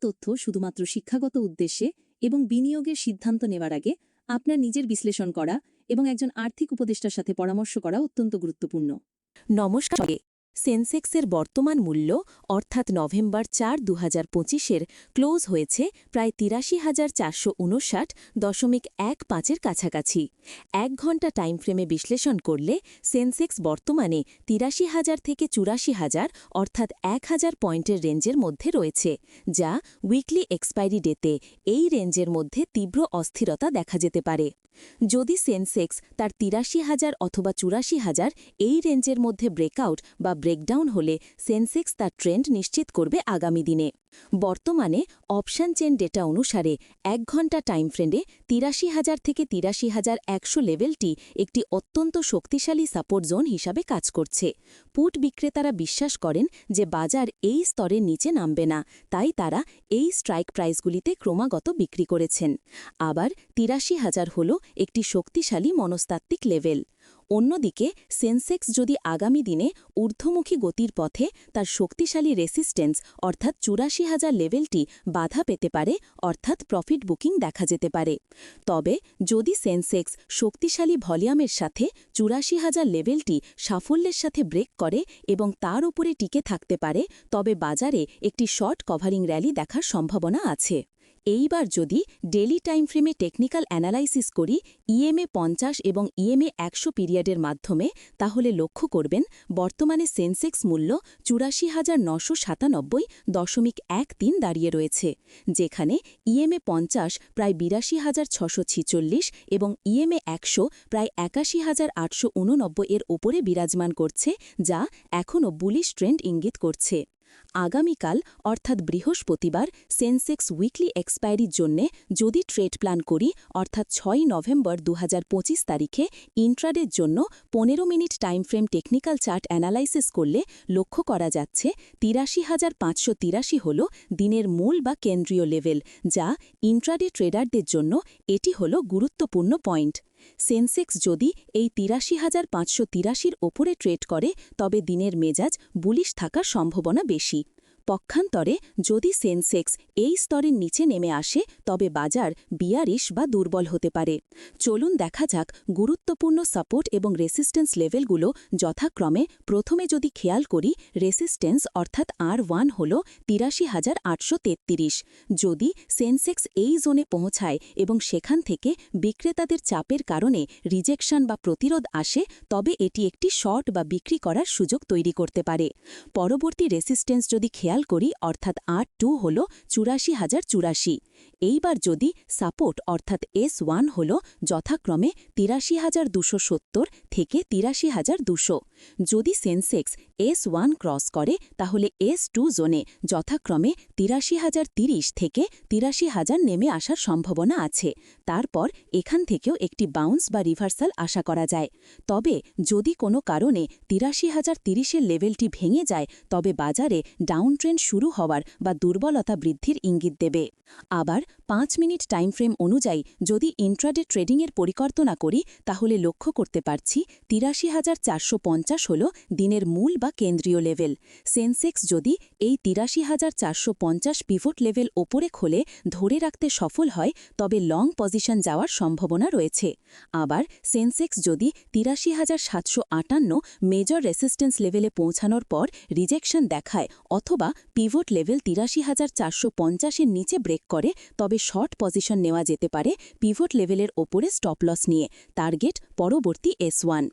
তথ্য শুধুমাত্র শিক্ষাগত উদ্দেশ্যে এবং বিনিয়োগের সিদ্ধান্ত নেওয়ার আগে আপনার নিজের বিশ্লেষণ করা এবং একজন আর্থিক উপদেষ্টার সাথে পরামর্শ করা অত্যন্ত গুরুত্বপূর্ণ। নমস্কার। সেন্সেক্সের বর্তমান মূল্য, অর্থাৎ নভেম্বর চার দু হাজার পঁচিশের, ক্লোজ হয়েছে প্রায় তিরাশি হাজার চারশো উনষাট দশমিক এক পাঁচের কাছাকাছি। এক ঘণ্টা টাইম ফ্রেমে বিশ্লেষণ করলে সেন্সেক্স বর্তমানে তিরাশি হাজার থেকে চুরাশি হাজার, অর্থাৎ এক হাজার পয়েন্টের রেঞ্জের মধ্যে রয়েছে, যা উইকলি এক্সপায়ারি ডেতে এই রেঞ্জের মধ্যে তীব্র অস্থিরতা দেখা যেতে পারে। যদি সেন্সেক্স তার তিরাশি হাজার অথবা চুরাশি হাজার এই রেঞ্জের মধ্যে ব্রেকআউট বা ব্রেকডাউন হলে সেন্সেক্স তার ট্রেন্ড নিশ্চিত করবে আগামী দিনে। বর্তমানে অপশন চেন ডেটা অনুসারে এক ঘণ্টা টাইম ফ্রেন্ডে তিরাশি হাজার থেকে তিরাশি হাজার একশো লেভেলটি একটি অত্যন্ত শক্তিশালী সাপোর্ট জোন হিসাবে কাজ করছে। পুট বিক্রেতারা বিশ্বাস করেন যে বাজার এই স্তরের নিচে নামবে না, তাই তারা এই স্ট্রাইক প্রাইসগুলিতে ক্রমাগত বিক্রি করেছেন। আবার তিরাশি হাজার হল একটি শক্তিশালী মনস্তাত্ত্বিক লেভেল। অন্যদিকে, সেন্সেক্স যদি আগামী দিনে ঊর্ধ্বমুখী গতির পথে তার শক্তিশালী রেসিস্টেন্স অর্থাৎ চুরাশি হাজার লেভেলটি বাধা পেতে পারে, অর্থাৎ প্রফিট বুকিং দেখা যেতে পারে। তবে, যদি সেন্সেক্স শক্তিশালী ভলিউমের সাথে চুরাশি হাজার লেভেলটি সাফল্যের সাথে ব্রেক করে এবং তার উপরে টিকে থাকতে পারে, তবে বাজারে একটি শর্ট কভারিং র্যালি দেখার সম্ভাবনা আছে। এইবার যদি ডেলি টাইম ফ্রেমে টেকনিক্যাল অ্যানালাইসিস করি, ইএমএ পঞ্চাশ এবং ইএমএ একশো পিরিয়ডের মাধ্যমে, তাহলে লক্ষ্য করবেন বর্তমানে সেন্সেক্স মূল্য চুরাশি হাজার নশো সাতানব্বই দশমিক এক তিন দাঁড়িয়ে রয়েছে, যেখানে ইএমএ পঞ্চাশ প্রায় বিরাশি হাজার ছশো ছিচল্লিশ এবং ইএমএ একশো প্রায় একাশি হাজার আটশো উননব্বই এর ওপরে বিরাজমান করছে, যা এখনও বুলিশ ট্রেন্ড ইঙ্গিত করছে। আগামীকাল, অর্থাৎ বৃহস্পতিবার, সেন্সেক্স উইকলি এক্সপায়ারির জন্যে যদি ট্রেড প্ল্যান করি, অর্থাৎ ছয় নভেম্বর দু হাজার পঁচিশ তারিখে ইন্ট্রাডের জন্য পনেরো minute time frame technical chart analysis করলে লক্ষ্য করা যাচ্ছে তিরাশি হাজার পাঁচশো তিরাশি হল দিনের মূল বা কেন্দ্রীয় লেভেল, যা ইন্ট্রাডে ট্রেডারদের জন্য এটি হল গুরুত্বপূর্ণ পয়েন্ট। সেন্সেক্স যদি এই তিরাশি হাজার পাঁচশো তিরাশির ওপরে ট্রেড করে, তবে দিনের মেজাজ বুলিশ থাকার সম্ভাবনা বেশি। পক্ষান্তরে যদি সেন্সেক্স এই স্তরের নিচে নেমে আসে, তবে বাজার বিয়ারিশ বা দুর্বল হতে পারে। চলুন দেখা যাক গুরুত্বপূর্ণ সাপোর্ট এবং রেসিস্টেন্স লেভেলগুলো যথাক্রমে। প্রথমে যদি খেয়াল করি রেসিস্টেন্স অর্থাৎ আর ওয়ান হল তিরাশি হাজার আটশো তেত্রিশ। যদি সেন্সেক্স এই জোনে পৌঁছায় এবং সেখান থেকে বিক্রেতাদের চাপের কারণে রিজেকশন বা প্রতিরোধ আসে, তবে এটি একটি শর্ট বা বিক্রি করার সুযোগ তৈরি করতে পারে। পরবর্তী রেসিস্টেন্স যদি খেয়াল করি, অর্থাৎ আট টু হল চুরাশি হাজার চুরাশি। এইবার যদি সাপোর্ট, অর্থাৎ এস ওয়ান হল যথাক্রমে তিরাশি হাজার দুশো সত্তর থেকে তিরাশি হাজার দুশো। যদি সেন্সেক্স এস ওয়ান ক্রস করে, তাহলে এস টু জোনে যথাক্রমে তিরাশি হাজার তিরিশ থেকে তিরাশি হাজার নেমে আসার সম্ভাবনা আছে। তারপর এখান থেকেও একটি বাউন্স বা রিভার্সাল আশা করা যায়। তবে যদি কোনো কারণে তিরাশি হাজার তিরিশের লেভেলটি ভেঙে যায়, তবে বাজারে ডাউন ট্রেন্ড শুরু হওয়ার বা দুর্বলতা বৃদ্ধির ইঙ্গিত দেবে। আবার পাঁচ মিনিট টাইম ফ্রেম অনুযায়ী যদি ইন্ট্রাডে ট্রেডিংয়ের পরিকল্পনা করি, তাহলে লক্ষ্য করতে পারছি তিরাশি হাজার চারশো পঞ্চাশ হল দিনের মূল বা কেন্দ্রীয় লেভেল সেন্সেক্স যদি এই তিরাশি হাজার চারশো পঞ্চাশ পিভট লেভেল ওপরে খোলে, ধরে রাখতে সফল হয়, তবে লং পজিশন যাওয়ার সম্ভাবনা রয়েছে। আবার সেন্সেক্স যদি তিরাশি হাজার সাতশো আটান্ন মেজর রেসিস্টেন্স লেভেলে পৌঁছানোর পর রিজেকশন দেখায় অথবা পিভট লেভেল তিরাশি হাজার চারশো পঞ্চাশের নিচে ব্রেক করে, তবে শর্ট পজিশন নেওয়া যেতে পারে পিভট লেভেলের ওপরে স্টপ লস নিয়ে। টার্গেট পরবর্তী এস ওয়ান।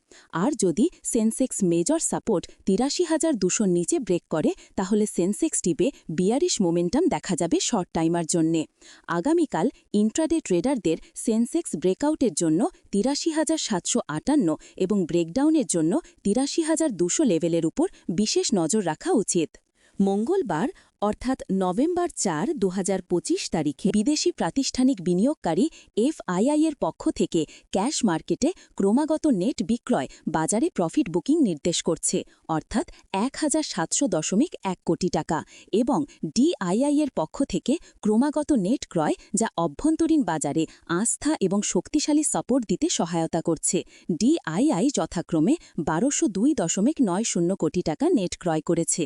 আর যদি সেন্সেক্স মেজর সাপোর্ট তিরাশি হাজার দুশোর নিচে ব্রেক করে, তাহলে সেন্সেক্স টিপে বিয়ারিশ মোমেন্টাম দেখা যাবে শর্ট টাইমার জন্যে। আগামীকাল ইন্ট্রাডে ট্রেডারদের সেন্সেক্স ব্রেকআউটের জন্য তিরাশি হাজার সাতশো আটান্ন এবং ব্রেকডাউনের জন্য তিরাশি হাজার দুশো লেভেলের উপর বিশেষ নজর রাখা উচিত। মঙ্গলবার, অর্থাৎ নভেম্বর চার দু তারিখে বিদেশি প্রাতিষ্ঠানিক বিনিয়োগকারী এফআইআই এর পক্ষ থেকে ক্যাশ মার্কেটে ক্রমাগত নেট বিক্রয়, বাজারে প্রফিট বুকিং নির্দেশ করছে, অর্থাৎ এক হাজার সাতশো দশমিক এক কোটি টাকা এবং ডিআইআই এর পক্ষ থেকে ক্রমাগত নেট ক্রয়, যা অভ্যন্তরীণ বাজারে আস্থা এবং শক্তিশালী সাপোর্ট দিতে সহায়তা করছে। ডিআইআই যথাক্রমে বারোশো দুই দশমিক নয় শূন্য কোটি টাকা নেট ক্রয় করেছে।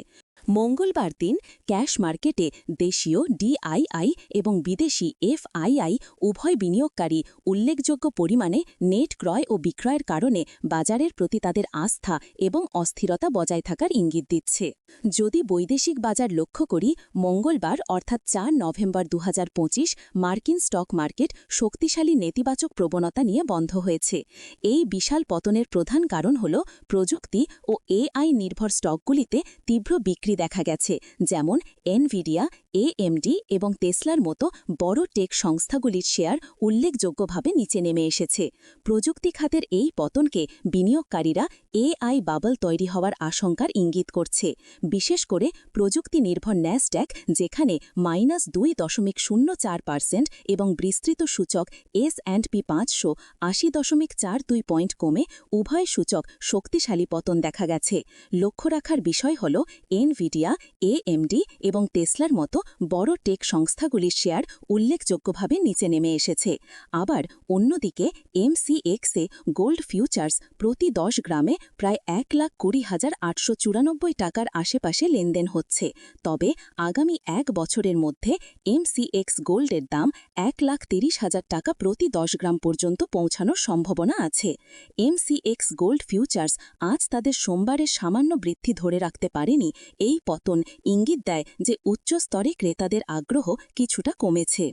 মঙ্গলবার দিন ক্যাশ মার্কেটে দেশীয় ডিআইআই এবং বিদেশি এফআইআই উভয় বিনিয়োগকারী উল্লেখযোগ্য পরিমাণে নেট ক্রয় ও বিক্রয়ের কারণে বাজারের প্রতি তাদের আস্থা এবং অস্থিরতা বজায় থাকার ইঙ্গিত দিচ্ছে। যদি বৈদেশিক বাজার লক্ষ্য করি, মঙ্গলবার অর্থাৎ চার নভেম্বর দু হাজার পঁচিশ মার্কিন স্টক মার্কেট শক্তিশালী নেতিবাচক প্রবণতা নিয়ে বন্ধ হয়েছে। এই বিশাল পতনের প্রধান কারণ হল প্রযুক্তি ও এআই নির্ভর স্টকগুলিতে তীব্র বিক্রি দেখা গেছে, যেমন এনভিডিয়া এএমডি এবং তেসলার মতো বড় টেক সংস্থাগুলির শেয়ার উল্লেখযোগ্যভাবে নিচে নেমে এসেছে। প্রযুক্তি খাতের এই পতনকে বিনিয়োগকারীরা এআই বাবল তৈরি হওয়ার আশঙ্কার ইঙ্গিত করছে। বিশেষ করে প্রযুক্তি নির্ভর ন্যাসড্যাক যেখানে মাইনাস দুই দশমিক শূন্য চার পার্সেন্ট এবং বিস্তৃত সূচক এস অ্যান্ড পি পাঁচশো আশি দশমিক চার দুই পয়েন্ট কমে উভয় সূচক শক্তিশালী পতন দেখা গেছে। লক্ষ্য রাখার বিষয় হল এনভিডিয়া এএমডি এবং টেসলার মতো বড় টেক সংস্থাগুলির শেয়ার উল্লেখযোগ্যভাবে নিচে নেমে এসেছে। আবার অন্যদিকে এমসিএক্সে গোল্ড ফিউচার্স প্রতি দশ গ্রামে প্রায় এক লাখ কুড়ি হাজার আটশো চুরানব্বই টাকার আশেপাশে লেনদেন হচ্ছে। তবে আগামী এক বছরের মধ্যে এমসিএক্স গোল্ডের দাম এক লাখ তিরিশ হাজার টাকা প্রতি দশ গ্রাম পর্যন্ত পৌঁছানোর সম্ভাবনা আছে। এমসিএক্স গোল্ড ফিউচার্স আজ তাদের সোমবারের সামান্য বৃদ্ধি ধরে রাখতে পারেনি এই পতন ইঙ্গিত দেয় যে উচ্চ স্তরে ক্রেতাদের আগ্রহ কিছুটা কমেছে।